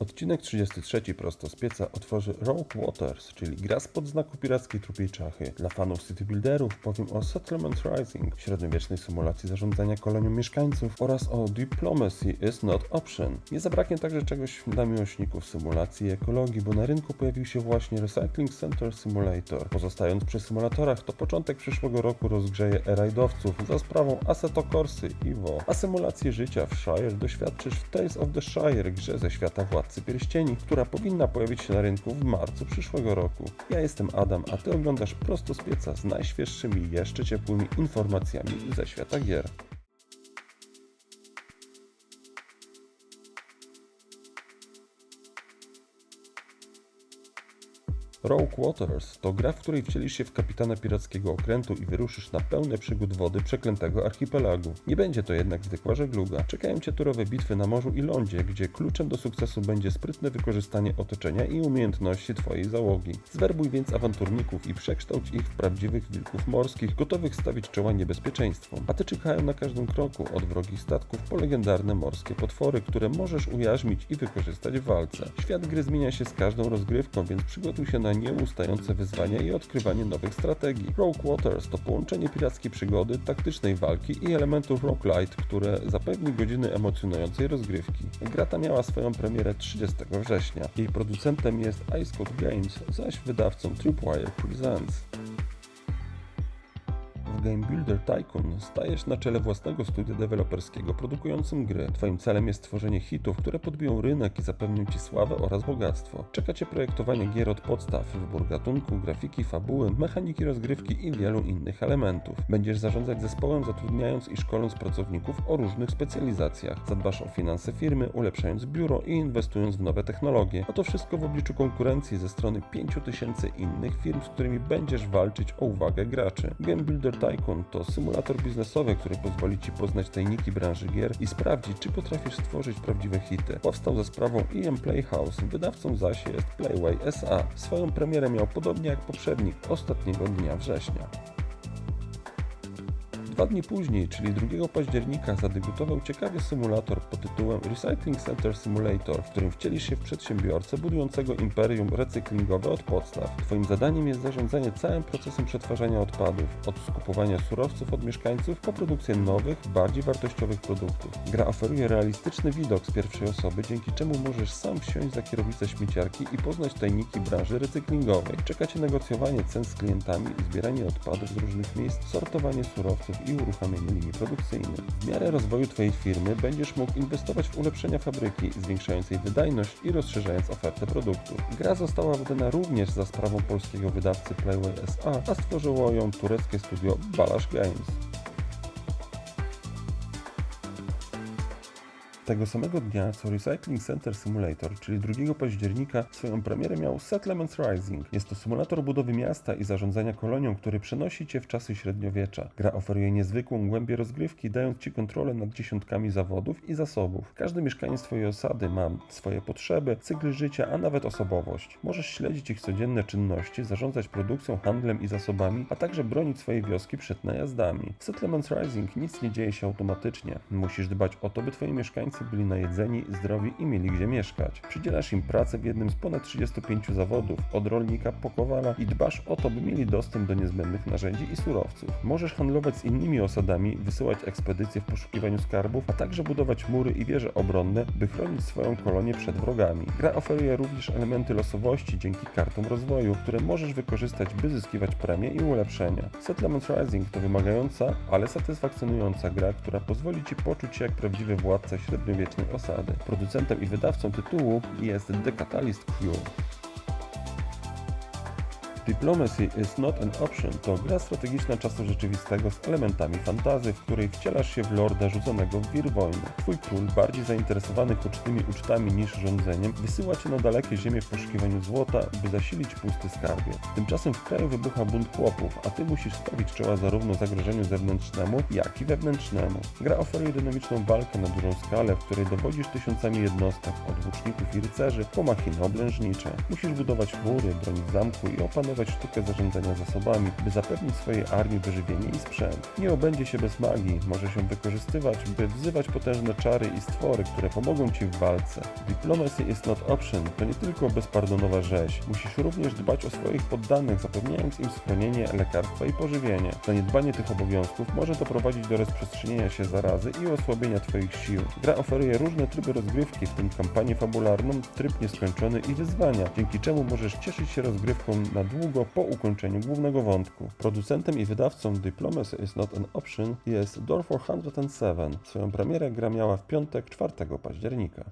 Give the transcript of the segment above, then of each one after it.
Odcinek 33 prosto z pieca otworzy Rogue Waters, czyli gra spod znaku pirackiej trupiej czachy. Dla fanów city builderów powiem o Settlement Rising, średniowiecznej symulacji zarządzania kolonią mieszkańców oraz o Diplomacy is not option. Nie zabraknie także czegoś dla miłośników symulacji i ekologii, bo na rynku pojawił się właśnie Recycling Center Simulator. Pozostając przy symulatorach, to początek przyszłego roku rozgrzeje e-rajdowców za sprawą Assetto Corsy i WO. A symulacji życia w Shire doświadczysz w Tales of the Shire, grze ze świata Władcy Pierścieni, która powinna pojawić się na rynku w marcu przyszłego roku. Ja jestem Adam, a Ty oglądasz prosto z pieca z najświeższymi, jeszcze ciepłymi informacjami ze świata gier. Rogue Waters to gra, w której wcielisz się w kapitana pirackiego okrętu i wyruszysz na pełne przygód wody przeklętego archipelagu. Nie będzie to jednak zwykła żegluga. Czekają cię turowe bitwy na morzu i lądzie, gdzie kluczem do sukcesu będzie sprytne wykorzystanie otoczenia i umiejętności twojej załogi. Zwerbuj więc awanturników i przekształć ich w prawdziwych wilków morskich, gotowych stawić czoła niebezpieczeństwom. A ty czekają na każdym kroku, od wrogich statków po legendarne morskie potwory, które możesz ujarzmić i wykorzystać w walce. Świat gry zmienia się z każdą rozgrywką, więc przygotuj się na nieustające wyzwania i odkrywanie nowych strategii. Rogue Waters to połączenie pirackiej przygody, taktycznej walki i elementów roguelite, które zapewni godziny emocjonującej rozgrywki. Gra ta miała swoją premierę 30 września. Jej producentem jest Ice Code Games, zaś wydawcą Tripwire Presents. W Game Builder Tycoon stajesz na czele własnego studia deweloperskiego produkującym gry. Twoim celem jest tworzenie hitów, które podbiją rynek i zapewnią Ci sławę oraz bogactwo. Czeka Cię projektowanie gier od podstaw, wybór gatunku, grafiki, fabuły, mechaniki rozgrywki i wielu innych elementów. Będziesz zarządzać zespołem zatrudniając i szkoląc pracowników o różnych specjalizacjach. Zadbasz o finanse firmy, ulepszając biuro i inwestując w nowe technologie. A to wszystko w obliczu konkurencji ze strony 5000 innych firm, z którymi będziesz walczyć o uwagę graczy. Game Builder to symulator biznesowy, który pozwoli Ci poznać tajniki branży gier i sprawdzić, czy potrafisz stworzyć prawdziwe hity. Powstał za sprawą EM Playhouse, wydawcą zaś jest Playway SA. Swoją premierę miał podobnie jak poprzednik ostatniego dnia września. Dwa dni później, czyli 2 października, zadebiutował ciekawy symulator pod tytułem Recycling Center Simulator, w którym wcielisz się w przedsiębiorcę budującego imperium recyklingowe od podstaw. Twoim zadaniem jest zarządzanie całym procesem przetwarzania odpadów, od skupowania surowców od mieszkańców po produkcję nowych, bardziej wartościowych produktów. Gra oferuje realistyczny widok z pierwszej osoby, dzięki czemu możesz sam wsiąść za kierownicę śmieciarki i poznać tajniki branży recyklingowej. Czeka Cię negocjowanie cen z klientami, zbieranie odpadów z różnych miejsc, sortowanie surowców i uruchamianie linii produkcyjnych. W miarę rozwoju Twojej firmy będziesz mógł inwestować w ulepszenia fabryki, zwiększając jej wydajność i rozszerzając ofertę produktów. Gra została wydana również za sprawą polskiego wydawcy Playway SA, a stworzyło ją tureckie studio Balash Games. Tego samego dnia co Recycling Center Simulator, czyli 2 października, swoją premierę miał Settlements Rising. Jest to symulator budowy miasta i zarządzania kolonią, który przenosi Cię w czasy średniowiecza. Gra oferuje niezwykłą głębię rozgrywki, dając Ci kontrolę nad dziesiątkami zawodów i zasobów. Każdy mieszkaniec Twojej osady ma swoje potrzeby, cykl życia, a nawet osobowość. Możesz śledzić ich codzienne czynności, zarządzać produkcją, handlem i zasobami, a także bronić swojej wioski przed najazdami. W Settlements Rising nic nie dzieje się automatycznie. Musisz dbać o to, by Twoi mieszkańcy byli najedzeni, zdrowi i mieli gdzie mieszkać. Przydzielasz im pracę w jednym z ponad 35 zawodów, od rolnika po kowala i dbasz o to, by mieli dostęp do niezbędnych narzędzi i surowców. Możesz handlować z innymi osadami, wysyłać ekspedycje w poszukiwaniu skarbów, a także budować mury i wieże obronne, by chronić swoją kolonię przed wrogami. Gra oferuje również elementy losowości dzięki kartom rozwoju, które możesz wykorzystać, by zyskiwać premie i ulepszenia. Settlement Rising to wymagająca, ale satysfakcjonująca gra, która pozwoli Ci poczuć się jak prawdziwy władca średniowiecznej osady. Producentem i wydawcą tytułu jest The Catalyst Crew. Diplomacy is not an option to gra strategiczna czasu rzeczywistego z elementami fantazy, w której wcielasz się w lorda rzuconego w wir wojny. Twój król, bardziej zainteresowany ucztymi ucztami niż rządzeniem, wysyła cię na dalekie ziemie w poszukiwaniu złota, by zasilić pusty skarbiec. Tymczasem w kraju wybucha bunt chłopów, a ty musisz stawić czoła zarówno zagrożeniu zewnętrznemu, jak i wewnętrznemu. Gra oferuje dynamiczną walkę na dużą skalę, w której dowodzisz tysiącami jednostek, od łuczników i rycerzy po machiny oblężnicze. Musisz budować mury, bronić zamku i opanować opanować sztukę zarządzania zasobami, by zapewnić swojej armii wyżywienie i sprzęt. Nie obędzie się bez magii, może się wykorzystywać, by wzywać potężne czary i stwory, które pomogą Ci w walce. Diplomacy is not option to nie tylko bezpardonowa rzeź. Musisz również dbać o swoich poddanych, zapewniając im schronienie, lekarstwa i pożywienie. Zaniedbanie tych obowiązków może doprowadzić do rozprzestrzeniania się zarazy i osłabienia Twoich sił. Gra oferuje różne tryby rozgrywki, w tym kampanię fabularną, tryb nieskończony i wyzwania, dzięki czemu możesz cieszyć się rozgrywką na długo po ukończeniu głównego wątku. Producentem i wydawcą Diplomacy is not an option jest Door 407. Swoją premierę gra miała w piątek 4 października.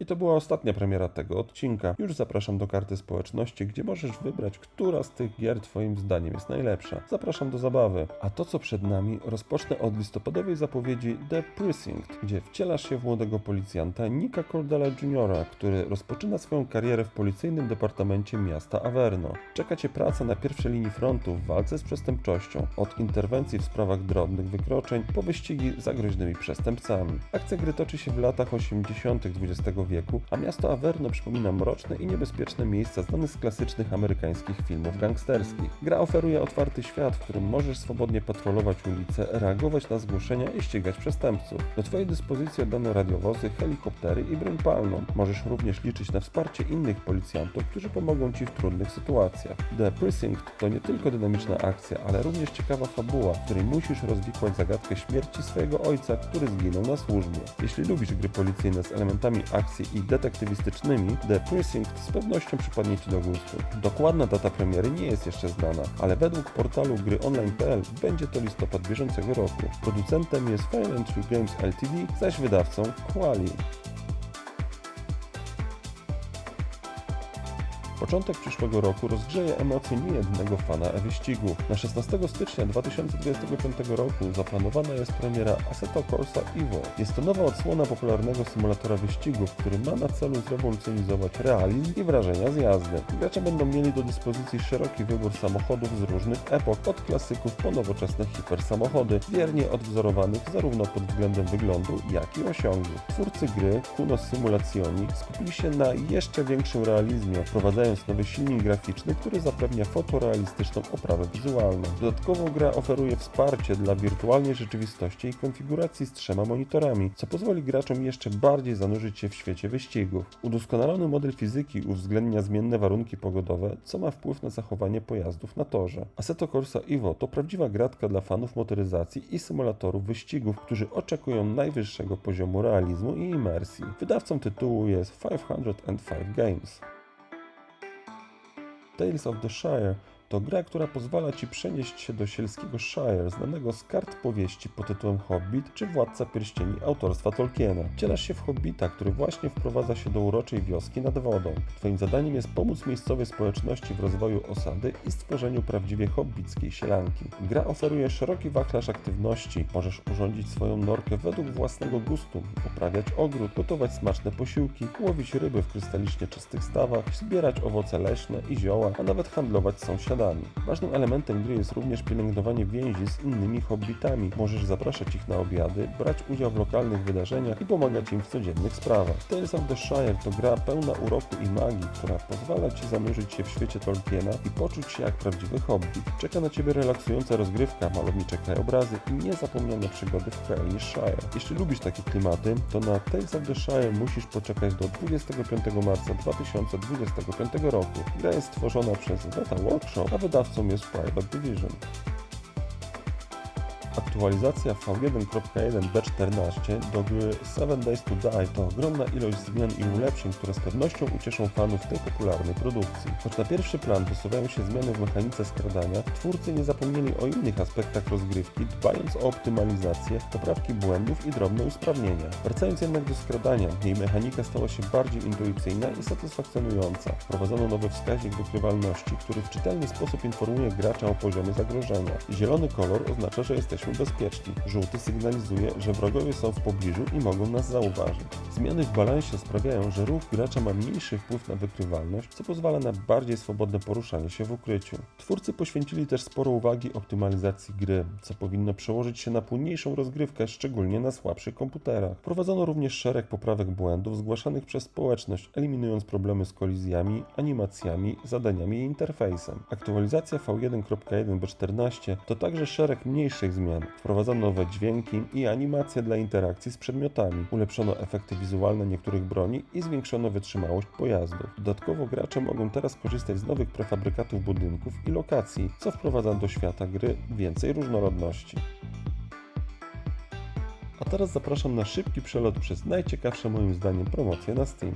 I to była ostatnia premiera tego odcinka. Już zapraszam do karty społeczności, gdzie możesz wybrać, która z tych gier Twoim zdaniem jest najlepsza. Zapraszam do zabawy. A to, co przed nami, rozpocznę od listopadowej zapowiedzi The Precinct, gdzie wcielasz się w młodego policjanta Nika Cordella Jr., który rozpoczyna swoją karierę w policyjnym departamencie miasta Averno. Czeka Cię praca na pierwszej linii frontu w walce z przestępczością, od interwencji w sprawach drobnych wykroczeń po wyścigi za groźnymi przestępcami. Akcja gry toczy się w latach 80. XX wieku, a miasto Averno przypomina mroczne i niebezpieczne miejsca znane z klasycznych amerykańskich filmów gangsterskich. Gra oferuje otwarty świat, w którym możesz swobodnie patrolować ulice, reagować na zgłoszenia i ścigać przestępców. Do Twojej dyspozycji oddano radiowozy, helikoptery i broń palną. Możesz również liczyć na wsparcie innych policjantów, którzy pomogą Ci w trudnych sytuacjach. The Precinct to nie tylko dynamiczna akcja, ale również ciekawa fabuła, w której musisz rozwikłać zagadkę śmierci swojego ojca, który zginął na służbie. Jeśli lubisz gry policyjne z elementami akcji i detektywistycznymi, The Precinct z pewnością przypadnie Ci do gustu. Dokładna data premiery nie jest jeszcze znana, ale według portalu gryonline.pl będzie to listopad bieżącego roku. Producentem jest Fire Games Ltd, zaś wydawcą Quali. Początek przyszłego roku rozgrzeje emocje niejednego fana e-wyścigu. Na 16 stycznia 2025 roku zaplanowana jest premiera Assetto Corsa Evo. Jest to nowa odsłona popularnego symulatora wyścigów, który ma na celu zrewolucjonizować realizm i wrażenia z jazdy. Gracze będą mieli do dyspozycji szeroki wybór samochodów z różnych epok, od klasyków po nowoczesne hipersamochody, wiernie odwzorowanych zarówno pod względem wyglądu, jak i osiągu. Twórcy gry Kuno Simulazioni skupili się na jeszcze większym realizmie, wprowadzając nowy silnik graficzny, który zapewnia fotorealistyczną oprawę wizualną. Dodatkowo gra oferuje wsparcie dla wirtualnej rzeczywistości i konfiguracji z trzema monitorami, co pozwoli graczom jeszcze bardziej zanurzyć się w świecie wyścigów. Udoskonalony model fizyki uwzględnia zmienne warunki pogodowe, co ma wpływ na zachowanie pojazdów na torze. Assetto Corsa Evo to prawdziwa gratka dla fanów motoryzacji i symulatorów wyścigów, którzy oczekują najwyższego poziomu realizmu i imersji. Wydawcą tytułu jest 505 Games. Tales of the Shire to gra, która pozwala Ci przenieść się do sielskiego Shire, znanego z kart powieści pod tytułem Hobbit czy Władca Pierścieni autorstwa Tolkiena. Wcielasz się w Hobbita, który właśnie wprowadza się do uroczej wioski nad wodą. Twoim zadaniem jest pomóc miejscowej społeczności w rozwoju osady i stworzeniu prawdziwie hobbickiej sielanki. Gra oferuje szeroki wachlarz aktywności. Możesz urządzić swoją norkę według własnego gustu, uprawiać ogród, gotować smaczne posiłki, łowić ryby w krystalicznie czystych stawach, zbierać owoce leśne i zioła, a nawet handlować z sąsiadami. Ważnym elementem gry jest również pielęgnowanie więzi z innymi hobbitami. Możesz zapraszać ich na obiady, brać udział w lokalnych wydarzeniach i pomagać im w codziennych sprawach. Tales of the Shire to gra pełna uroku i magii, która pozwala Ci zanurzyć się w świecie Tolkiena i poczuć się jak prawdziwy hobbit. Czeka na Ciebie relaksująca rozgrywka, malownicze krajobrazy i niezapomniane przygody w krainie Shire. Jeśli lubisz takie klimaty, to na Tales of the Shire musisz poczekać do 25 marca 2025 roku. Gra jest stworzona przez Beta Workshop, a wydawcą jest Private Division. Aktualizacja V1.1 B14 do gry 7 Days to Die to ogromna ilość zmian i ulepszeń, które z pewnością ucieszą fanów tej popularnej produkcji. Choć na pierwszy plan posuwają się zmiany w mechanice skradania, twórcy nie zapomnieli o innych aspektach rozgrywki, dbając o optymalizację, poprawki błędów i drobne usprawnienia. Wracając jednak do skradania, jej mechanika stała się bardziej intuicyjna i satysfakcjonująca. Wprowadzono nowy wskaźnik wykrywalności, który w czytelny sposób informuje gracza o poziomie zagrożenia. Zielony kolor oznacza, że jesteśmy bezpieczni bezpieczni. Żółty sygnalizuje, że wrogowie są w pobliżu i mogą nas zauważyć. Zmiany w balansie sprawiają, że ruch gracza ma mniejszy wpływ na wykrywalność, co pozwala na bardziej swobodne poruszanie się w ukryciu. Twórcy poświęcili też sporo uwagi optymalizacji gry, co powinno przełożyć się na płynniejszą rozgrywkę, szczególnie na słabszych komputerach. Wprowadzono również szereg poprawek błędów zgłaszanych przez społeczność, eliminując problemy z kolizjami, animacjami, zadaniami i interfejsem. Aktualizacja V1.1b14 to także szereg mniejszych zmian. Wprowadzono nowe dźwięki i animacje dla interakcji z przedmiotami. Ulepszono efekty wizualne niektórych broni i zwiększono wytrzymałość pojazdów. Dodatkowo gracze mogą teraz korzystać z nowych prefabrykatów budynków i lokacji, co wprowadza do świata gry więcej różnorodności. A teraz zapraszam na szybki przelot przez najciekawsze moim zdaniem promocje na Steam.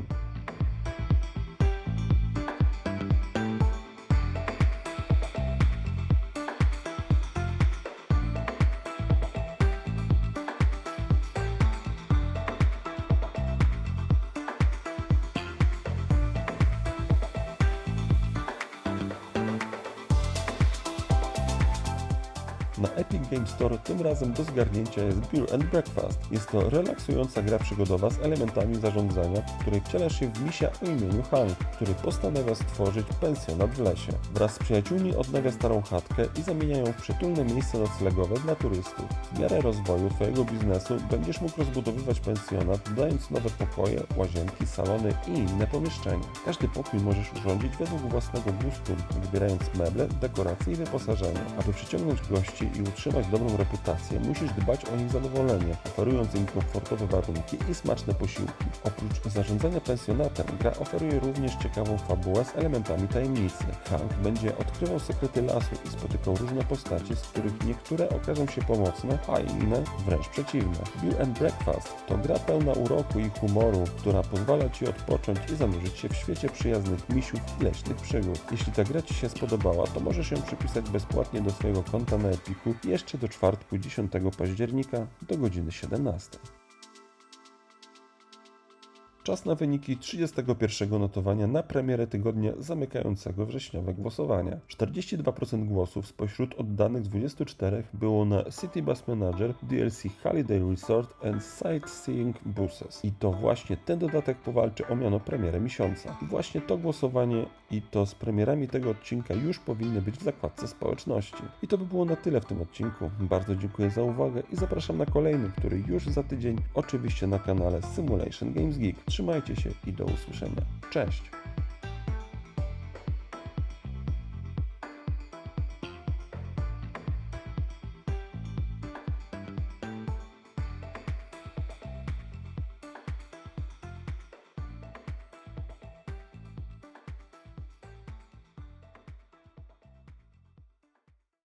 Game Store tym razem do zgarnięcia jest Beer and Breakfast. Jest to relaksująca gra przygodowa z elementami zarządzania, w której wcielasz się w misia o imieniu Hank, który postanawia stworzyć pensjonat w lesie. Wraz z przyjaciółmi odnawia starą chatkę i zamienia ją w przytulne miejsce noclegowe dla turystów. W miarę rozwoju Twojego biznesu będziesz mógł rozbudowywać pensjonat, dodając nowe pokoje, łazienki, salony i inne pomieszczenia. Każdy pokój możesz urządzić według własnego gustu, wybierając meble, dekoracje i wyposażenie. Aby przyciągnąć gości i utrzymać dobrą reputację, musisz dbać o ich zadowolenie, oferując im komfortowe warunki i smaczne posiłki. Oprócz zarządzania pensjonatem, gra oferuje również ciekawą fabułę z elementami tajemnicy. Hank będzie odkrywał sekrety lasu i spotykał różne postacie, z których niektóre okażą się pomocne, a inne wręcz przeciwne. Beer and Breakfast to gra pełna uroku i humoru, która pozwala Ci odpocząć i zanurzyć się w świecie przyjaznych misiów i leśnych przygód. Jeśli ta gra Ci się spodobała, to możesz ją przypisać bezpłatnie do swojego konta na Epiku jeszcze do czwartku 10 października do godziny 17. Czas na wyniki 31 notowania na premierę tygodnia zamykającego wrześniowe głosowania. 42% głosów spośród oddanych 24 było na City Bus Manager, DLC Holiday Resort and Sightseeing Buses. I to właśnie ten dodatek powalczy o miano premierę miesiąca. I właśnie to głosowanie i to z premierami tego odcinka już powinny być w zakładce społeczności. I to by było na tyle w tym odcinku. Bardzo dziękuję za uwagę i zapraszam na kolejny, który już za tydzień, oczywiście na kanale Simulation Games Geek. Trzymajcie się i do usłyszenia. Cześć!